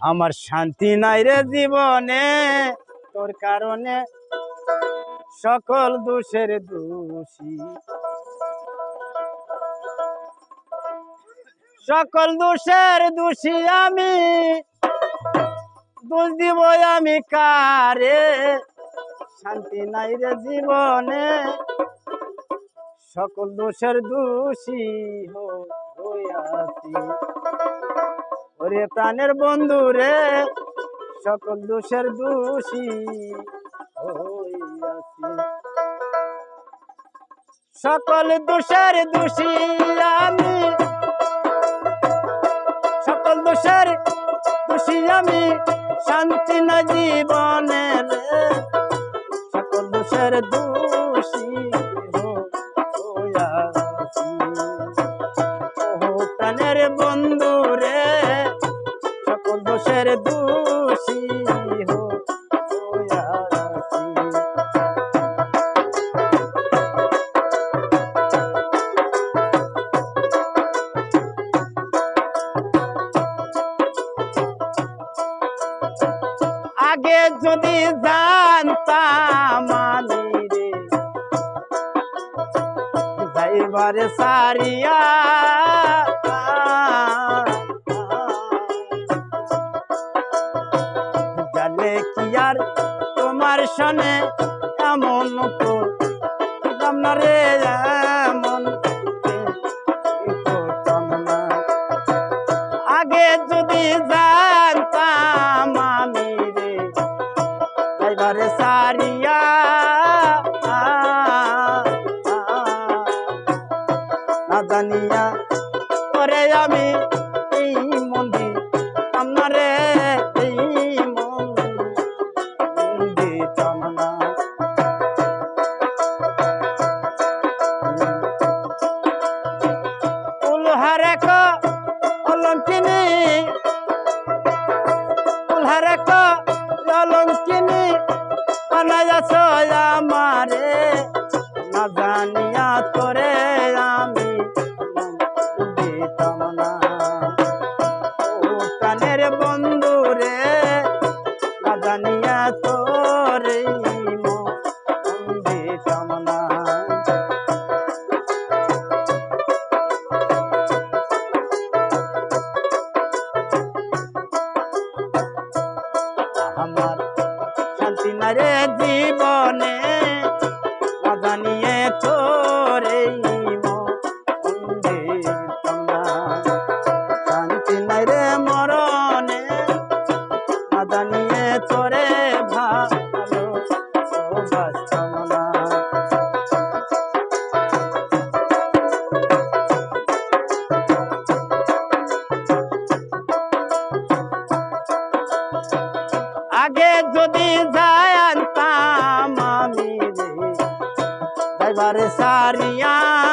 আমার শান্তি নাই রে জীবনে, তোর কারণে সকল দোষের দোষী। সকল দোষের দোষী আমি, দোষ দিব আমি কারে? শান্তি নাই রে জীবনে সকল দোষের দোষী হইয়াছি ওরে প্রাণের বন্ধু রে, সকল দোষের দোষী সকল দোষের দোষী আমি, সকল দোষের দোষী আমি, শান্তি না জীবনে রে। সকল দোষের দোষী রে সকল দোষের দোষী হইয়াছি আগে যদি জানতাম আমি রে সারিয়া সনে এমন আগে যদি জানতাম আমি রে সারিয়া না জানিয়া করে আমি অলঙ্কিনী উলহারে যদি জানতাম আমি। রে সারিয়া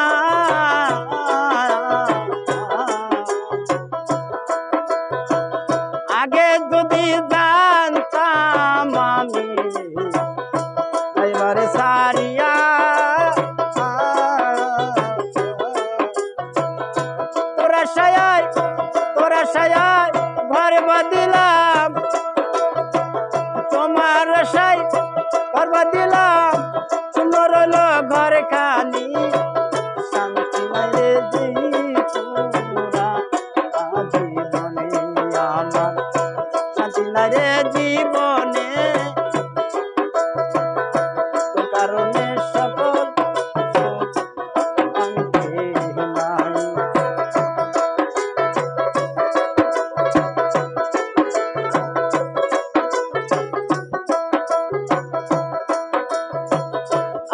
জীবনে। কারণে সকল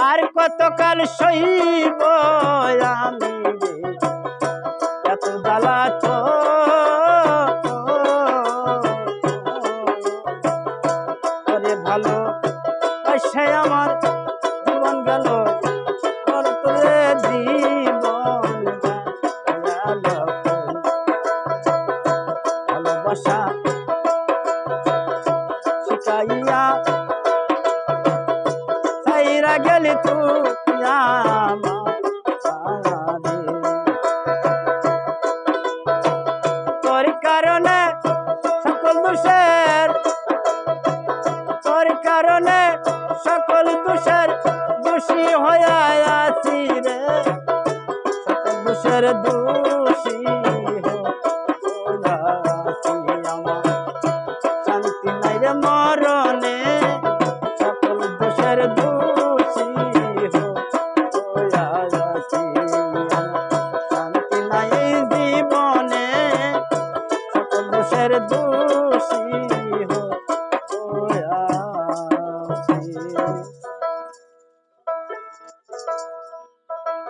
আর কতকাল সইব আমি সে আমার জীবন গেল। তোর জীবন ভালোবাসা শিখাইয়া সাইরা তুই। দোষের দোষী শান্তি নাই রে মরণে, সকল দোষের দোষী শান্তি নাই জীবনে, সকল দোষের দোষী